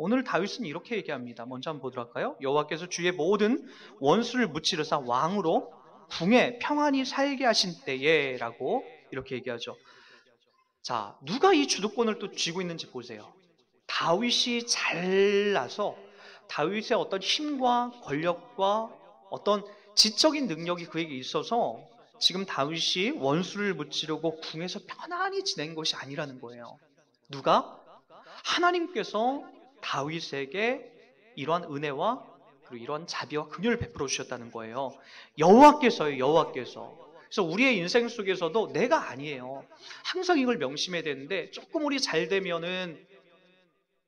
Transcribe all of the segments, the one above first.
오늘 다윗은 이렇게 얘기합니다. 먼저 한번 보도록 할까요? 여호와께서 주의 모든 원수를 무찌르사 왕으로 궁에 평안히 살게 하신 때에라고 이렇게 얘기하죠. 자, 누가 이 주도권을 또 쥐고 있는지 보세요. 다윗이 잘나서 다윗의 어떤 힘과 권력과 어떤 지적인 능력이 그에게 있어서 지금 다윗이 원수를 무찌르고 궁에서 편안히 지낸 것이 아니라는 거예요. 누가? 하나님께서 다윗에게 이러한 은혜와 그리고 이러한 자비와 긍휼을 베풀어 주셨다는 거예요. 여호와께서요, 여호와께서. 그래서 우리의 인생 속에서도 내가 아니에요. 항상 이걸 명심해야 되는데 조금 우리 잘 되면은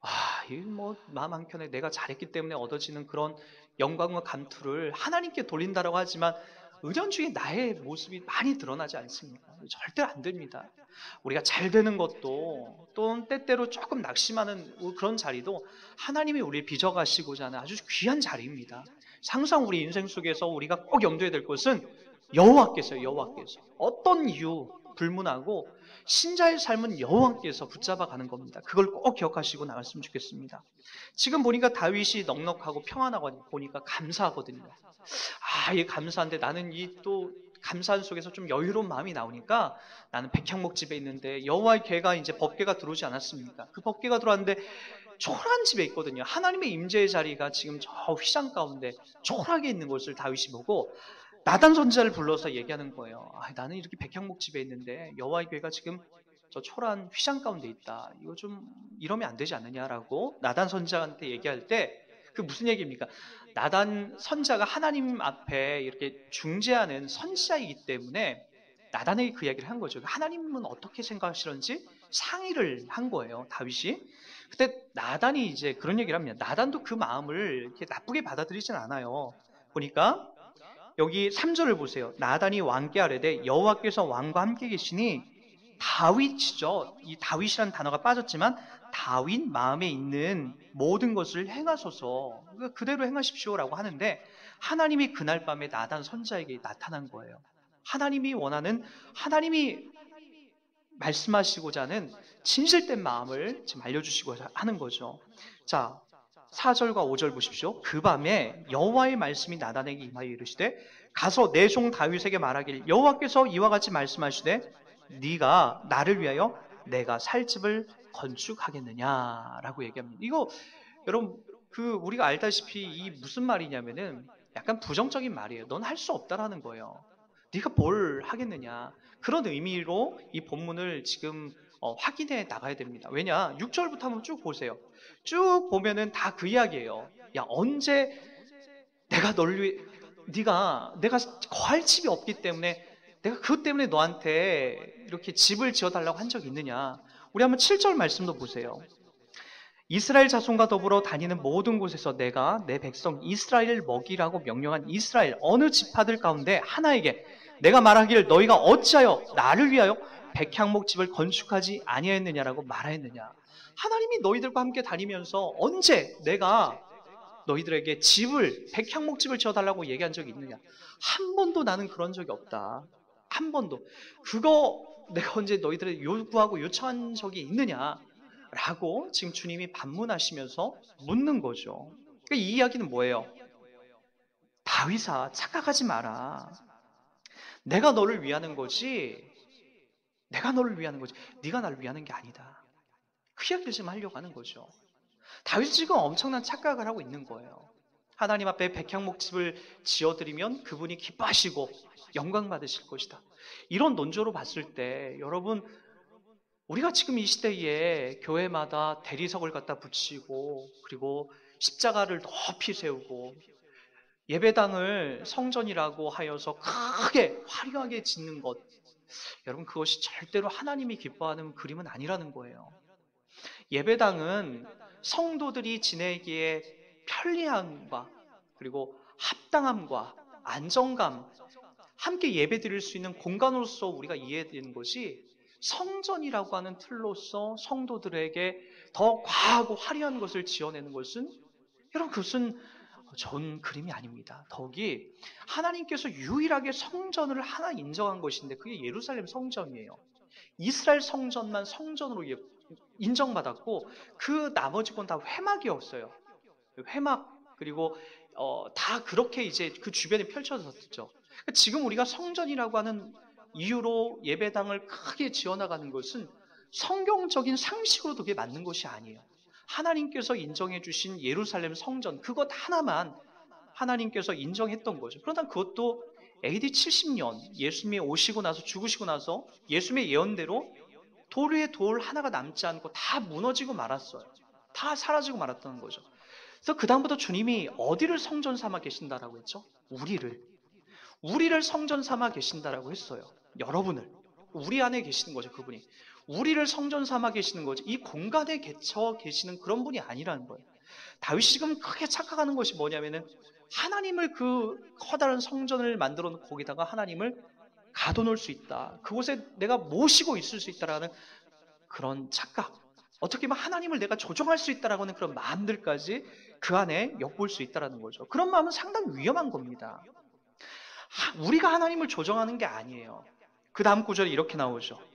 아, 이뭐 마음 한켠에 내가 잘했기 때문에 얻어지는 그런 영광과 감투를 하나님께 돌린다라고 하지만 은연중에 나의 모습이 많이 드러나지 않습니다. 절대 안 됩니다. 우리가 잘 되는 것도 또는 때때로 조금 낙심하는 그런 자리도 하나님이 우리를 빚어가시고자 하는 아주 귀한 자리입니다. 항상 우리 인생 속에서 우리가 꼭 염두에 될 것은 여호와께서 여호와께서 어떤 이유 불문하고 신자의 삶은 여호와께서 붙잡아 가는 겁니다. 그걸 꼭 기억하시고 나갔으면 좋겠습니다. 지금 보니까 다윗이 넉넉하고 평안하고 보니까 감사하거든요. 아, 이 감사한데 나는 이 또 감사한 속에서 좀 여유로운 마음이 나오니까 나는 백향목 집에 있는데 여호와의 개가 이제 법계가 들어오지 않았습니까? 그 법계가 들어왔는데 초라한 집에 있거든요. 하나님의 임재의 자리가 지금 저 휘장 가운데 초라하게 있는 것을 다윗이 보고 나단 선지자를 불러서 얘기하는 거예요. 아, 나는 이렇게 백향목 집에 있는데 여호와의 교회가 지금 저 초라한 휘장 가운데 있다. 이거 좀 이러면 안 되지 않느냐라고 나단 선지자한테 얘기할 때 그 무슨 얘기입니까? 나단 선자가 하나님 앞에 이렇게 중재하는 선지자이기 때문에 나단에게 그 이야기를 한 거죠. 하나님은 어떻게 생각하시는지 상의를 한 거예요. 다윗이. 그때 나단이 이제 그런 얘기를 합니다. 나단도 그 마음을 이렇게 나쁘게 받아들이진 않아요. 보니까 여기 3절을 보세요. 나단이 왕께 아뢰되 여호와께서 왕과 함께 계시니 다윗이죠. 이 다윗이라는 단어가 빠졌지만 다윗 마음에 있는 모든 것을 행하소서 그대로 행하십시오라고 하는데 하나님이 그날 밤에 나단 선자에게 나타난 거예요. 하나님이 원하는 하나님이 말씀하시고자 하는 진실된 마음을 지금 알려주시고 하는 거죠. 자, 4절과 5절 보십시오. 그 밤에 여호와의 말씀이 나단에게 임하여 이르시되 가서 내 종 다윗에게 말하길 여호와께서 이와 같이 말씀하시되 네가 나를 위하여 내가 살 집을 건축하겠느냐라고 얘기합니다. 이거 여러분 그 우리가 알다시피 이 무슨 말이냐면은 약간 부정적인 말이에요. 넌 할 수 없다라는 거예요. 네가 뭘 하겠느냐 그런 의미로 이 본문을 지금 어, 확인해 나가야 됩니다. 왜냐 6절부터 한번 쭉 보세요. 쭉 보면은 다 그 이야기예요. 야 언제 내가 널 위해 네가 내가 거할 집이 없기 때문에 내가 그것 때문에 너한테 이렇게 집을 지어 달라고 한 적이 있느냐? 우리 한번 7절 말씀도 보세요. 이스라엘 자손과 더불어 다니는 모든 곳에서 내가 내 백성 이스라엘을 먹이라고 명령한 이스라엘 어느 지파들 가운데 하나에게 내가 말하기를 너희가 어찌하여 나를 위하여 백향목 집을 건축하지 아니하였느냐라고 말하였느냐. 하나님이 너희들과 함께 다니면서 언제 내가 너희들에게 집을 백향목 집을 지어달라고 얘기한 적이 있느냐? 한 번도 나는 그런 적이 없다. 한 번도. 그거 내가 언제 너희들에게 요구하고 요청한 적이 있느냐? 라고 지금 주님이 반문하시면서 묻는 거죠. 그러니까 이 이야기는 뭐예요? 다윗아, 착각하지 마라. 내가 너를 위하는 거지. 내가 너를 위하는 거지. 네가 나를 위하는 게 아니다. 지금 하려고 하는 거죠. 다윗이 지금 엄청난 착각을 하고 있는 거예요. 하나님 앞에 백향목집을 지어드리면 그분이 기뻐하시고 영광 받으실 것이다. 이런 논조로 봤을 때 여러분 우리가 지금 이 시대에 교회마다 대리석을 갖다 붙이고 그리고 십자가를 높이 세우고 예배당을 성전이라고 하여서 크게 화려하게 짓는 것 여러분 그것이 절대로 하나님이 기뻐하는 그림은 아니라는 거예요. 예배당은 성도들이 지내기에 편리함과 그리고 합당함과 안정감 함께 예배 드릴 수 있는 공간으로서 우리가 이해되는 것이 성전이라고 하는 틀로서 성도들에게 더 과하고 화려한 것을 지어내는 것은 여러분 그것은 좋은 그림이 아닙니다. 더욱이 하나님께서 유일하게 성전을 하나 인정한 것인데 그게 예루살렘 성전이에요. 이스라엘 성전만 성전으로 인정받았고 그 나머지 건 다 회막이었어요. 회막 그리고 어, 다 그렇게 이제 그 주변에 펼쳐졌죠. 지금 우리가 성전이라고 하는 이유로 예배당을 크게 지어나가는 것은 성경적인 상식으로 그게 맞는 것이 아니에요. 하나님께서 인정해 주신 예루살렘 성전 그것 하나만 하나님께서 인정했던 거죠. 그러나 그것도 AD 70년 예수님이 오시고 나서 죽으시고 나서 예수님의 예언대로 돌 위에 돌 하나가 남지 않고 다 무너지고 말았어요. 다 사라지고 말았다는 거죠. 그래서 그다음부터 주님이 어디를 성전 삼아 계신다라고 했죠? 우리를. 우리를 성전 삼아 계신다라고 했어요. 여러분을. 우리 안에 계시는 거죠, 그분이. 우리를 성전 삼아 계시는 거죠. 이 공간에 갇혀 계시는 그런 분이 아니라는 거예요. 다윗이 지금 크게 착각하는 것이 뭐냐면은 하나님을 그 커다란 성전을 만들어 놓고 거기다가 하나님을 가둬놓을 수 있다. 그곳에 내가 모시고 있을 수 있다라는 그런 착각. 어떻게 보면 하나님을 내가 조종할 수 있다라고 하는 그런 마음들까지 그 안에 엿볼 수 있다라는 거죠. 그런 마음은 상당히 위험한 겁니다. 우리가 하나님을 조정하는 게 아니에요. 그 다음 구절에 이렇게 나오죠.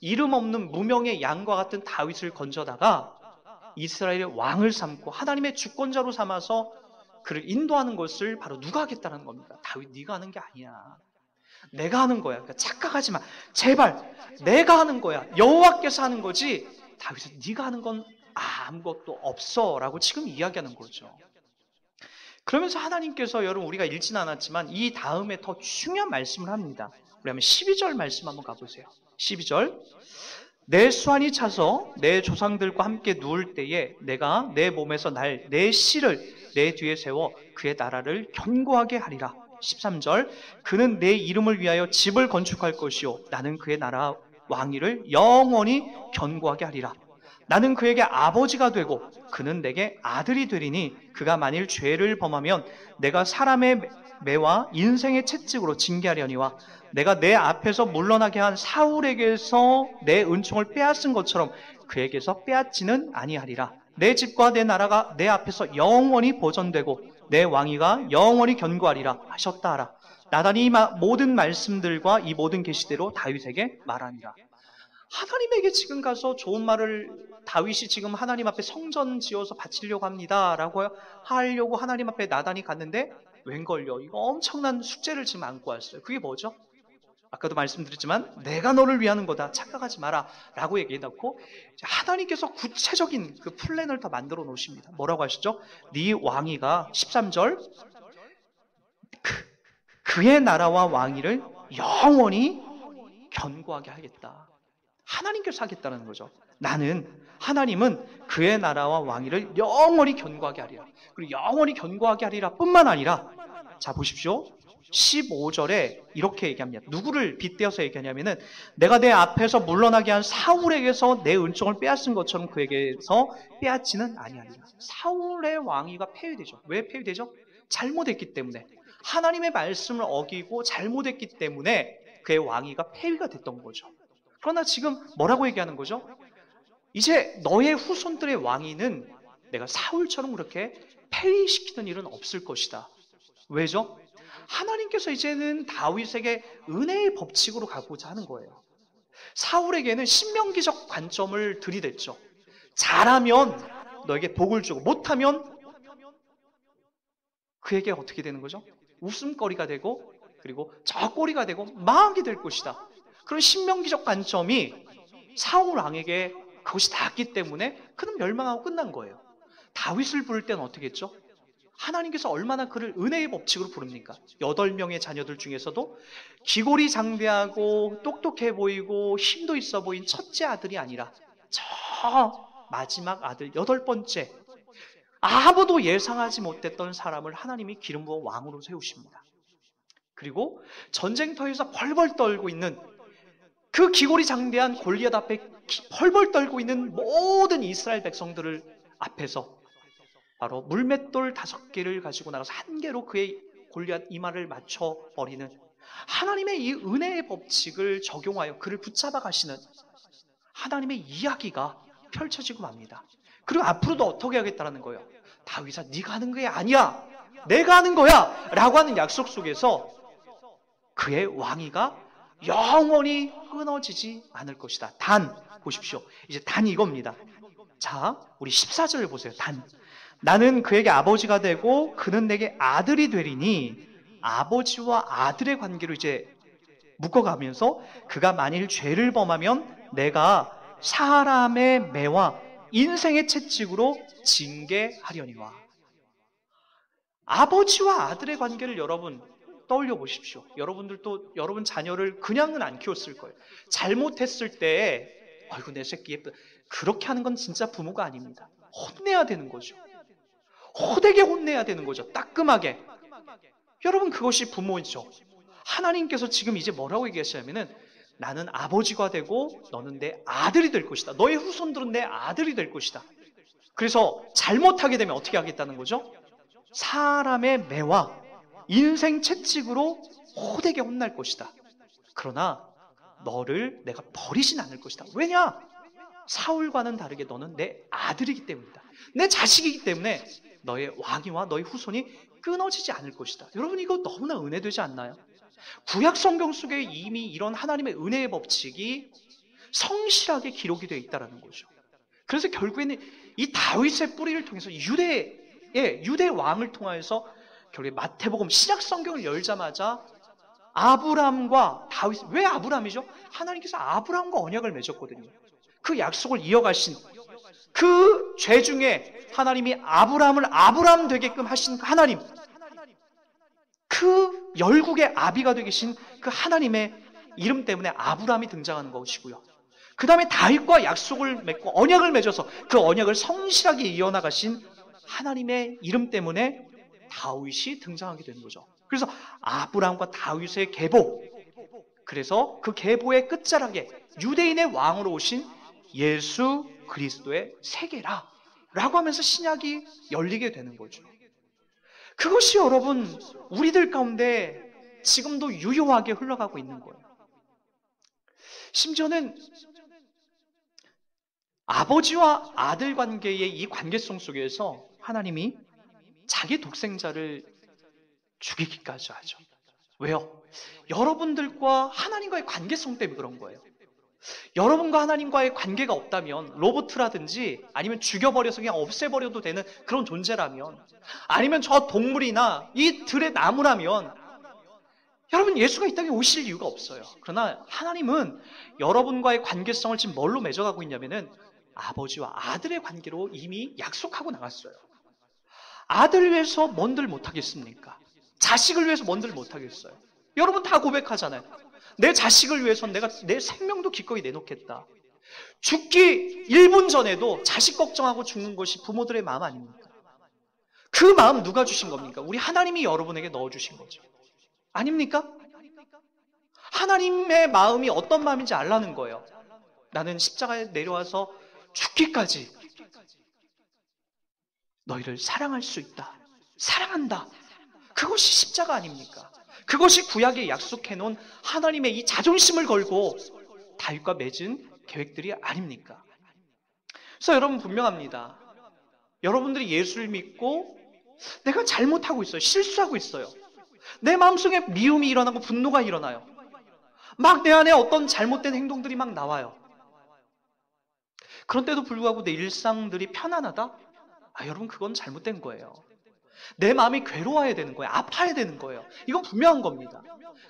이름 없는 무명의 양과 같은 다윗을 건져다가 이스라엘의 왕을 삼고 하나님의 주권자로 삼아서 그를 인도하는 것을 바로 누가 하겠다는 겁니다. 다윗 네가 하는 게 아니야. 내가 하는 거야. 그러니까 착각하지 마. 제발 내가 하는 거야. 여호와께서 하는 거지. 다윗은 네가 하는 건 아무것도 없어라고 지금 이야기하는 거죠. 그러면서 하나님께서 여러분 우리가 읽지는 않았지만 이 다음에 더 중요한 말씀을 합니다. 우리 한번 12절 말씀 한번 가보세요. 12절 내 수완이 차서 내 조상들과 함께 누울 때에 내가 내 몸에서 날 내 씨를 내 뒤에 세워 그의 나라를 견고하게 하리라. 13절 그는 내 이름을 위하여 집을 건축할 것이요 나는 그의 나라 왕위를 영원히 견고하게 하리라. 나는 그에게 아버지가 되고 그는 내게 아들이 되리니 그가 만일 죄를 범하면 내가 사람의 매와 인생의 채찍으로 징계하려니와 내가 내 앞에서 물러나게 한 사울에게서 내 은총을 빼앗은 것처럼 그에게서 빼앗지는 아니하리라. 내 집과 내 나라가 내 앞에서 영원히 보존되고 내 왕위가 영원히 견고하리라 하셨다 하라. 나단이 이 모든 말씀들과 이 모든 계시대로 다윗에게 말하니라. 하나님에게 지금 가서 좋은 말을 다윗이 지금 하나님 앞에 성전 지어서 바치려고 합니다라고 하려고 하나님 앞에 나단이 갔는데 웬걸요? 이거 엄청난 숙제를 지금 안고 왔어요. 그게 뭐죠? 아까도 말씀드렸지만 내가 너를 위하는 거다. 착각하지 마라. 라고 얘기해 놓고 하나님께서 구체적인 그 플랜을 다 만들어 놓으십니다. 뭐라고 하시죠? 네 왕위가 13절 그, 그의 나라와 왕위를 영원히 견고하게 하겠다. 하나님께서 하겠다는 거죠. 나는 하나님은 그의 나라와 왕위를 영원히 견고하게 하리라. 그리고 영원히 견고하게 하리라 뿐만 아니라 자 보십시오. 15절에 이렇게 얘기합니다. 누구를 빗대어서 얘기하냐면은 내가 내 앞에서 물러나게 한 사울에게서 내 은총을 빼앗은 것처럼 그에게서 빼앗지는 아니하리라. 사울의 왕위가 폐위되죠. 왜 폐위되죠? 잘못했기 때문에 하나님의 말씀을 어기고 잘못했기 때문에 그의 왕위가 폐위가 됐던 거죠. 그러나 지금 뭐라고 얘기하는 거죠? 이제 너의 후손들의 왕위는 내가 사울처럼 그렇게 폐위시키는 일은 없을 것이다. 왜죠? 하나님께서 이제는 다윗에게 은혜의 법칙으로 가고자 하는 거예요. 사울에게는 신명기적 관점을 들이댔죠. 잘하면 너에게 복을 주고 못하면 그에게 어떻게 되는 거죠? 웃음거리가 되고 그리고 저꼬리가 되고 망하게 될 것이다. 그런 신명기적 관점이 사울 왕에게 그것이 닿았기 때문에 그는 멸망하고 끝난 거예요. 다윗을 부를 때는 어떻게 했죠? 하나님께서 얼마나 그를 은혜의 법칙으로 부릅니까? 여덟 명의 자녀들 중에서도 기골이 장대하고 똑똑해 보이고 힘도 있어 보인 첫째 아들이 아니라 저 마지막 아들 여덟 번째 아무도 예상하지 못했던 사람을 하나님이 기름 부어 왕으로 세우십니다. 그리고 전쟁터에서 벌벌 떨고 있는 그 기골이 장대한 골리앗 앞에 펄벌 떨고 있는 모든 이스라엘 백성들을 앞에서 바로 물맷돌 다섯 개를 가지고 나가서 한 개로 그의 골리앗 이마를 맞춰 버리는 하나님의 이 은혜의 법칙을 적용하여 그를 붙잡아 가시는 하나님의 이야기가 펼쳐지고 맙니다. 그리고 앞으로도 어떻게 하겠다라는 거예요. 다윗아 네가 하는 게 아니야. 내가 하는 거야. 라고 하는 약속 속에서 그의 왕위가 영원히 끊어지지 않을 것이다. 단 보십시오. 이제 단이 이겁니다. 자, 우리 14절을 보세요. 단. 나는 그에게 아버지가 되고 그는 내게 아들이 되리니 아버지와 아들의 관계로 이제 묶어가면서 그가 만일 죄를 범하면 내가 사람의 매와 인생의 채찍으로 징계하려니와 아버지와 아들의 관계를 여러분 떠올려 보십시오. 여러분들도 여러분 자녀를 그냥은 안 키웠을 거예요. 잘못했을 때, 아이고 내 새끼 예쁘. 그렇게 하는 건 진짜 부모가 아닙니다. 혼내야 되는 거죠. 호되게 혼내야 되는 거죠. 따끔하게. 여러분 그것이 부모이죠. 하나님께서 지금 이제 뭐라고 얘기하시냐면은 나는 아버지가 되고 너는 내 아들이 될 것이다. 너의 후손들은 내 아들이 될 것이다. 그래서 잘못하게 되면 어떻게 하겠다는 거죠? 사람의 매와 인생 채찍으로 호되게 혼날 것이다. 그러나 너를 내가 버리진 않을 것이다. 왜냐? 사울과는 다르게 너는 내 아들이기 때문이다. 내 자식이기 때문에 너의 왕위와 너의 후손이 끊어지지 않을 것이다. 여러분 이거 너무나 은혜되지 않나요? 구약 성경 속에 이미 이런 하나님의 은혜의 법칙이 성실하게 기록이 되어 있다는 거죠. 그래서 결국에는 이 다윗의 뿌리를 통해서 유대의 유대 왕을 통하여서 결국에 마태복음 신약 성경을 열자마자 아브람과 다윗 왜 아브람이죠? 하나님께서 아브람과 언약을 맺었거든요. 그 약속을 이어가신 그 죄 중에 하나님이 아브람을 아브람 되게끔 하신 하나님 그 열국의 아비가 되계신 그 하나님의 이름 때문에 아브람이 등장하는 것이고요. 그 다음에 다윗과 약속을 맺고 언약을 맺어서 그 언약을 성실하게 이어나가신 하나님의 이름 때문에 다윗이 등장하게 되는 거죠. 그래서 아브라함과 다윗의 계보, 그래서 그 계보의 끝자락에 유대인의 왕으로 오신 예수 그리스도의 세계라 라고 하면서 신약이 열리게 되는 거죠. 그것이 여러분 우리들 가운데 지금도 유효하게 흘러가고 있는 거예요. 심지어는 아버지와 아들 관계의 이 관계성 속에서 하나님이 자기 독생자를 죽이기까지 하죠. 왜요? 여러분들과 하나님과의 관계성 때문에 그런 거예요. 여러분과 하나님과의 관계가 없다면 로봇이라든지 아니면 죽여버려서 그냥 없애버려도 되는 그런 존재라면 아니면 저 동물이나 이 들의 나무라면 여러분 예수가 이 땅에 오실 이유가 없어요. 그러나 하나님은 여러분과의 관계성을 지금 뭘로 맺어가고 있냐면은 아버지와 아들의 관계로 이미 약속하고 나갔어요. 아들을 위해서 뭔들 못하겠습니까? 자식을 위해서 뭔들 못하겠어요. 여러분 다 고백하잖아요. 내 자식을 위해서 내가 내 생명도 기꺼이 내놓겠다. 죽기 1분 전에도 자식 걱정하고 죽는 것이 부모들의 마음 아닙니까? 그 마음 누가 주신 겁니까? 우리 하나님이 여러분에게 넣어주신 거죠. 아닙니까? 하나님의 마음이 어떤 마음인지 알라는 거예요. 나는 십자가에 내려와서 죽기까지 너희를 사랑할 수 있다. 사랑한다. 그것이 십자가 아닙니까? 그것이 구약에 약속해 놓은 하나님의 이 자존심을 걸고 다윗과 맺은 계획들이 아닙니까? 그래서 여러분 분명합니다. 여러분들이 예수를 믿고 내가 잘못하고 있어요. 실수하고 있어요. 내 마음속에 미움이 일어나고 분노가 일어나요. 막 내 안에 어떤 잘못된 행동들이 막 나와요. 그런데도 불구하고 내 일상들이 편안하다? 아, 여러분, 그건 잘못된 거예요. 내 마음이 괴로워야 되는 거예요. 아파야 되는 거예요. 이건 분명한 겁니다.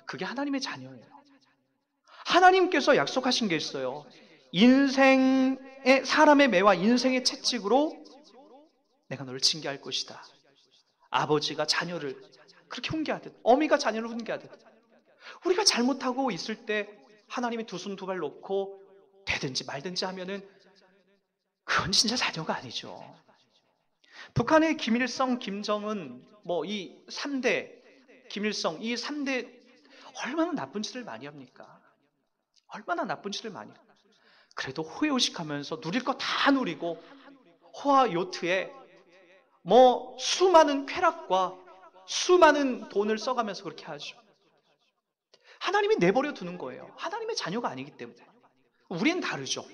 그게 하나님의 자녀예요. 하나님께서 약속하신 게 있어요. 인생의, 사람의 매와 인생의 채찍으로 내가 너를 징계할 것이다. 아버지가 자녀를 그렇게 훈계하듯, 어미가 자녀를 훈계하듯, 우리가 잘못하고 있을 때 하나님이 두 손 두 발 놓고 되든지 말든지 하면은 그건 진짜 자녀가 아니죠. 북한의 김일성, 김정은, 뭐 이 3대, 김일성, 이 3대 얼마나 나쁜 짓을 많이 합니까? 얼마나 나쁜 짓을 많이. 그래도 호의호식하면서 누릴 거 다 누리고 호화 요트에 뭐 수많은 쾌락과 수많은 돈을 써가면서 그렇게 하죠. 하나님이 내버려 두는 거예요. 하나님의 자녀가 아니기 때문에. 우리는 다르죠.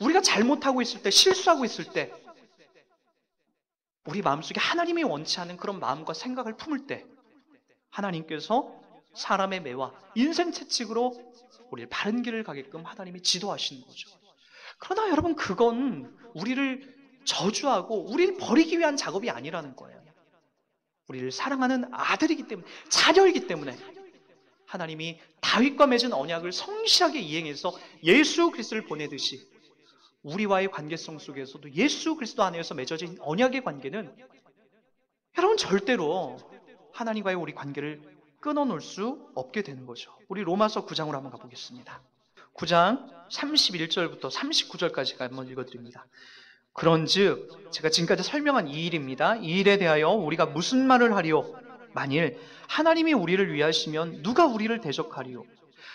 우리가 잘못하고 있을 때, 실수하고 있을 때, 우리 마음속에 하나님이 원치 않은 그런 마음과 생각을 품을 때, 하나님께서 사람의 매와 인생 채찍으로 우리를 바른 길을 가게끔 하나님이 지도하시는 거죠. 그러나 여러분, 그건 우리를 저주하고 우리를 버리기 위한 작업이 아니라는 거예요. 우리를 사랑하는 아들이기 때문에, 자녀이기 때문에 하나님이 다윗과 맺은 언약을 성실하게 이행해서 예수 그리스도를 보내듯이 우리와의 관계성 속에서도 예수 그리스도 안에서 맺어진 언약의 관계는 여러분 절대로 하나님과의 우리 관계를 끊어놓을 수 없게 되는 거죠. 우리 로마서 9장으로 한번 가보겠습니다. 9장 31절부터 39절까지 한번 읽어드립니다. 그런즉 제가 지금까지 설명한 이 일입니다. 이 일에 대하여 우리가 무슨 말을 하리요? 만일 하나님이 우리를 위하시면 누가 우리를 대적하리요?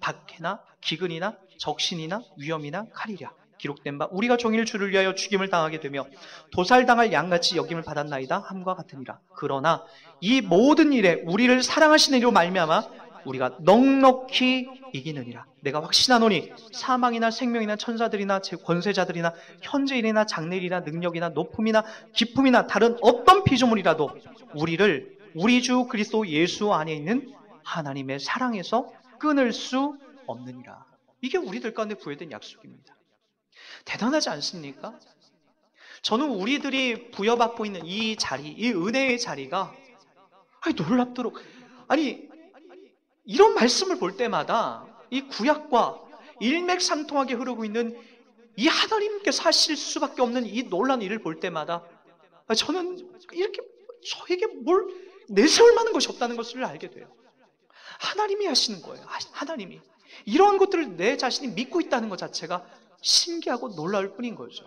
박해나 기근이나 적신이나 위험이나 칼이랴 기록된 바 우리가 종일 주를 위하여 죽임을 당하게 되며 도살당할 양같이 여김을 받았나이다 함과 같으니라 그러나 이 모든 일에 우리를 사랑하시는 이로 말미암아 우리가 넉넉히 이기느니라. 내가 확신하노니 사망이나 생명이나 천사들이나 제 권세자들이나 현재일이나 장래일이나 능력이나 높음이나 기품이나 다른 어떤 피조물이라도 우리를 우리 주 그리스도 예수 안에 있는 하나님의 사랑에서 끊을 수 없느니라. 이게 우리들 가운데 부여된 약속입니다. 대단하지 않습니까? 저는 우리들이 부여받고 있는 이 자리, 이 은혜의 자리가 아니, 놀랍도록 아니 이런 말씀을 볼 때마다 이 구약과 일맥상통하게 흐르고 있는 이 하나님께서 하실 수밖에 없는 이 놀란 일을 볼 때마다 저는 이렇게 저에게 뭘 내세울 만한 것이 없다는 것을 알게 돼요. 하나님이 하시는 거예요. 하나님이. 이런 것들을 내 자신이 믿고 있다는 것 자체가 신기하고 놀라울 뿐인 거죠.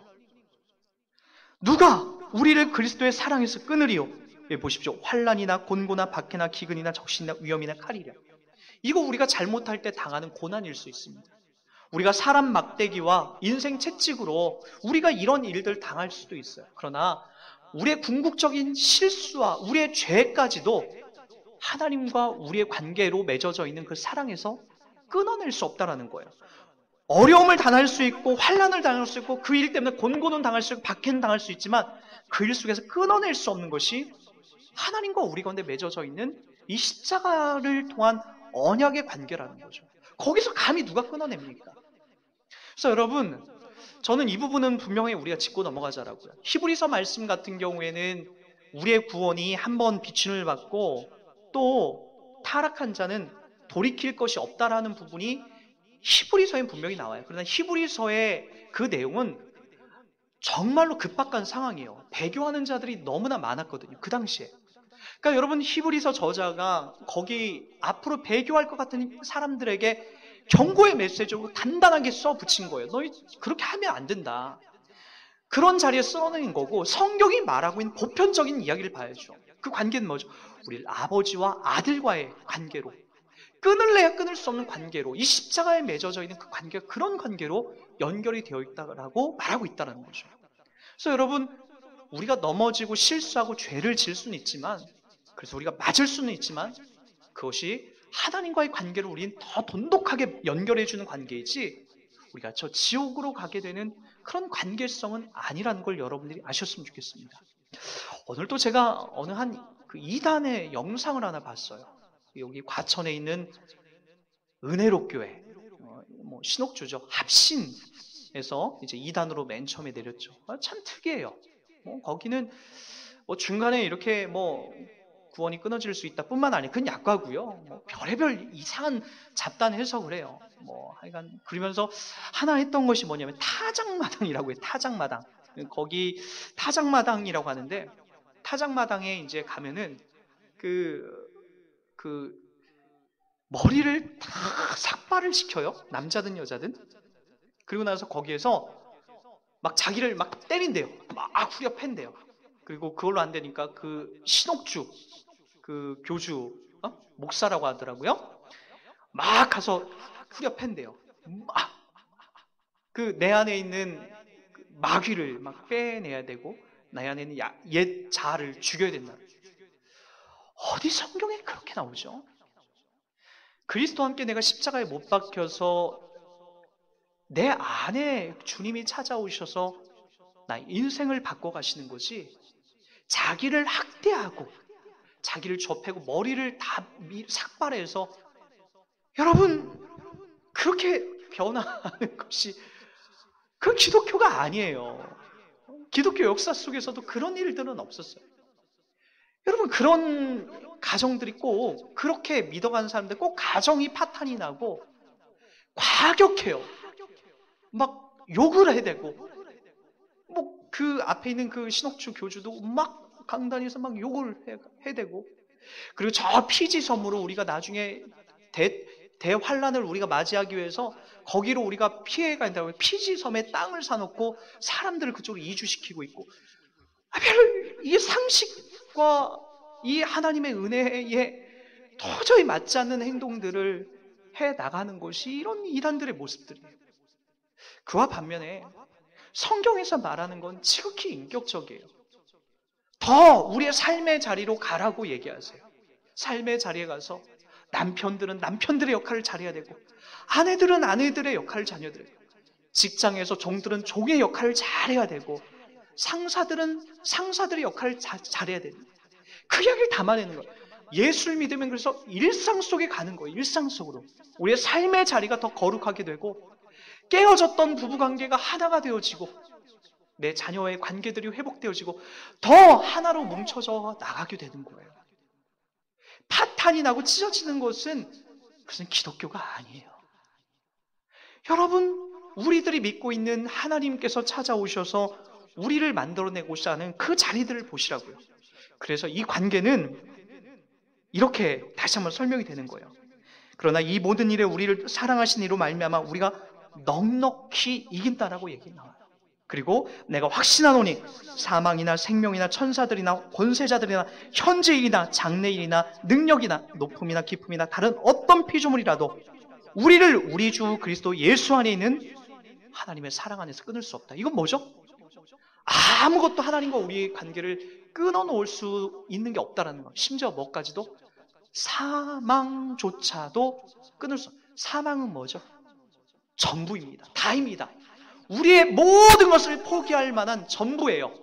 누가 우리를 그리스도의 사랑에서 끊으리요? 예, 보십시오. 환란이나 곤고나 박해나 기근이나 적신이나 위험이나 칼이랴. 이거 우리가 잘못할 때 당하는 고난일 수 있습니다. 우리가 사람 막대기와 인생 채찍으로 우리가 이런 일들 당할 수도 있어요. 그러나 우리의 궁극적인 실수와 우리의 죄까지도 하나님과 우리의 관계로 맺어져 있는 그 사랑에서 끊어낼 수 없다라는 거예요. 어려움을 당할 수 있고 환란을 당할 수 있고 그 일 때문에 곤고는 당할 수 있고 박해는 당할 수 있지만 그 일 속에서 끊어낼 수 없는 것이 하나님과 우리 가운데 맺어져 있는 이 십자가를 통한 언약의 관계라는 거죠. 거기서 감히 누가 끊어냅니까? 그래서 여러분, 저는 이 부분은 분명히 우리가 짚고 넘어가자라고요. 히브리서 말씀 같은 경우에는 우리의 구원이 한번 비춘을 받고 또 타락한 자는 돌이킬 것이 없다라는 부분이 히브리서엔 분명히 나와요. 그러나 히브리서의 그 내용은 정말로 급박한 상황이에요. 배교하는 자들이 너무나 많았거든요. 그 당시에. 그러니까 여러분 히브리서 저자가 거기 앞으로 배교할 것 같은 사람들에게 경고의 메시지로 단단하게 써 붙인 거예요. 너희 그렇게 하면 안 된다. 그런 자리에 써놓은 거고 성경이 말하고 있는 보편적인 이야기를 봐야죠. 그 관계는 뭐죠? 우리 아버지와 아들과의 관계로 끊을래야 끊을 수 없는 관계로 이 십자가에 맺어져 있는 그 관계가 그런 관계로 연결이 되어 있다고 말하고 있다는 거죠. 그래서 여러분 우리가 넘어지고 실수하고 죄를 질 수는 있지만 그래서 우리가 맞을 수는 있지만 그것이 하나님과의 관계를 우리는 더 돈독하게 연결해 주는 관계이지 우리가 저 지옥으로 가게 되는 그런 관계성은 아니라는 걸 여러분들이 아셨으면 좋겠습니다. 오늘도 제가 어느 한 그 2단의 영상을 하나 봤어요. 여기 과천에 있는 은혜로 교회, 어, 뭐 신옥주죠. 합신에서 이제 2단으로 맨 처음에 내렸죠. 아, 참 특이해요. 뭐 거기는 뭐 중간에 이렇게 뭐 구원이 끊어질 수 있다 뿐만 아니라 그건 약과고요. 뭐 별의별 이상한 잡단 해석을 해요. 뭐 하여간 그러면서 하나 했던 것이 뭐냐면 타작마당이라고 해요. 타작마당. 거기 타작마당이라고 하는데 타작마당에 이제 가면은 그, 그, 머리를 다 삭발을 시켜요. 남자든 여자든. 그리고 나서 거기에서 막 자기를 막 때린대요. 막 후려 팬대요. 그리고 그걸로 안 되니까 그 신옥주, 그 교주, 어? 목사라고 하더라고요. 막 가서 후려 팬대요. 막. 그 내 안에 있는 마귀를 막 빼내야 되고, 내 안에 있는 옛 자아를 죽여야 된다. 어디 성경에 그렇게 나오죠? 그리스도와 함께 내가 십자가에 못 박혀서 내 안에 주님이 찾아오셔서 나 인생을 바꿔 가시는 거지. 자기를 학대하고 자기를 접하고 머리를 다 삭발해서 여러분 그렇게 변화하는 것이 그 기독교가 아니에요. 기독교 역사 속에서도 그런 일들은 없었어요. 여러분 그런 가정들이 꼭 그렇게 믿어가는 사람들 꼭 가정이 파탄이 나고 과격해요. 막 욕을 해대고 뭐 그 앞에 있는 그 신옥주 교주도 막 강단에서 막 욕을 해대고 그리고 저 피지 섬으로 우리가 나중에 대, 대환란을 우리가 맞이하기 위해서 거기로 우리가 피해가 된다고 피지 섬에 땅을 사놓고 사람들을 그쪽으로 이주시키고 있고 아, 별 이게 상식과 이 하나님의 은혜에 도저히 맞지 않는 행동들을 해 나가는 것이 이런 이단들의 모습들이에요. 그와 반면에 성경에서 말하는 건 지극히 인격적이에요. 더 우리의 삶의 자리로 가라고 얘기하세요. 삶의 자리에 가서 남편들은 남편들의 역할을 잘해야 되고 아내들은 아내들의 역할을 자녀들 직장에서 종들은 종의 역할을 잘해야 되고 상사들은 상사들의 역할을 자, 잘해야 되는 그 이야기를 담아내는 거예요. 예수를 믿으면 그래서 일상 속에 가는 거예요. 일상 속으로. 우리의 삶의 자리가 더 거룩하게 되고 깨어졌던 부부관계가 하나가 되어지고 내 자녀의 관계들이 회복되어지고 더 하나로 뭉쳐져 나가게 되는 거예요. 파탄이 나고 찢어지는 것은 그것은 기독교가 아니에요. 여러분, 우리들이 믿고 있는 하나님께서 찾아오셔서 우리를 만들어내고자 하는 그 자리들을 보시라고요. 그래서 이 관계는 이렇게 다시 한번 설명이 되는 거예요. 그러나 이 모든 일에 우리를 사랑하신 이로 말미암아 우리가 넉넉히 이긴다라고 얘기 나와요. 그리고 내가 확신하노니 사망이나 생명이나 천사들이나 권세자들이나 현재일이나 장래일이나 능력이나 높음이나 깊음이나 다른 어떤 피조물이라도 우리를 우리 주 그리스도 예수 안에 있는 하나님의 사랑 안에서 끊을 수 없다. 이건 뭐죠? 아무것도 하나님과 우리의 관계를 끊어놓을 수 있는 게 없다라는 거. 심지어 뭐까지도 사망조차도 끊을 수. 사망은 뭐죠? 전부입니다. 다입니다. 우리의 모든 것을 포기할 만한 전부예요.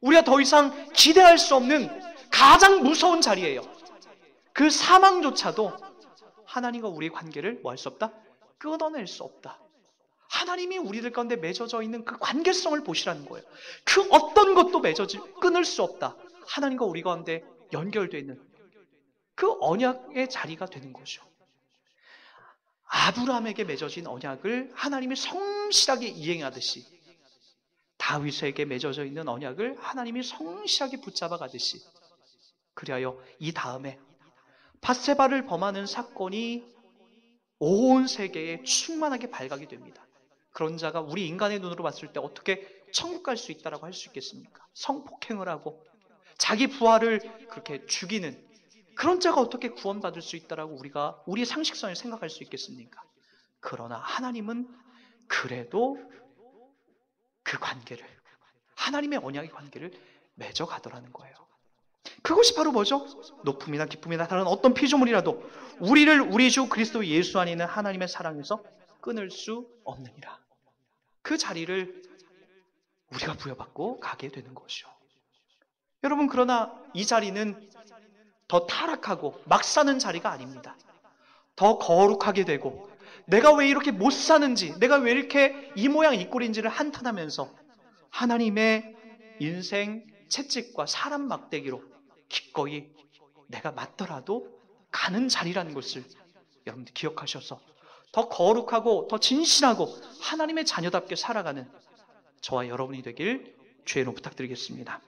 우리가 더 이상 기대할 수 없는 가장 무서운 자리예요. 그 사망조차도 하나님과 우리의 관계를 뭐 할 수 없다? 끊어낼 수 없다. 하나님이 우리들 가운데 맺어져 있는 그 관계성을 보시라는 거예요. 그 어떤 것도 맺어질, 끊을 수 없다. 하나님과 우리 가운데 연결되어 있는 그 언약의 자리가 되는 거죠. 아브라함에게 맺어진 언약을 하나님이 성 실하게 이행하듯이 다윗에게 맺어져 있는 언약을 하나님이 성실하게 붙잡아 가듯이 그리하여 이 다음에 바세바를 범하는 사건이 온 세계에 충만하게 발각이 됩니다. 그런 자가 우리 인간의 눈으로 봤을 때 어떻게 천국 갈 수 있다라고 할 수 있겠습니까? 성폭행을 하고 자기 부하를 그렇게 죽이는 그런 자가 어떻게 구원받을 수 있다라고 우리가 우리의 상식선에 생각할 수 있겠습니까? 그러나 하나님은 그래도 그 관계를 하나님의 언약의 관계를 맺어 가더라는 거예요. 그것이 바로 뭐죠? 높음이나 기쁨이나 다른 어떤 피조물이라도 우리를 우리 주 그리스도 예수 안에 있는 하나님의 사랑에서 끊을 수 없느니라. 그 자리를 우리가 부여받고 가게 되는 것이죠. 여러분 그러나 이 자리는 더 타락하고 막 사는 자리가 아닙니다. 더 거룩하게 되고 내가 왜 이렇게 못 사는지, 내가 왜 이렇게 이 모양 이 꼴인지를 한탄하면서 하나님의 인생 채찍과 사람 막대기로 기꺼이 내가 맞더라도 가는 자리라는 것을 여러분들 기억하셔서 더 거룩하고 더 진실하고 하나님의 자녀답게 살아가는 저와 여러분이 되길 주의로 부탁드리겠습니다.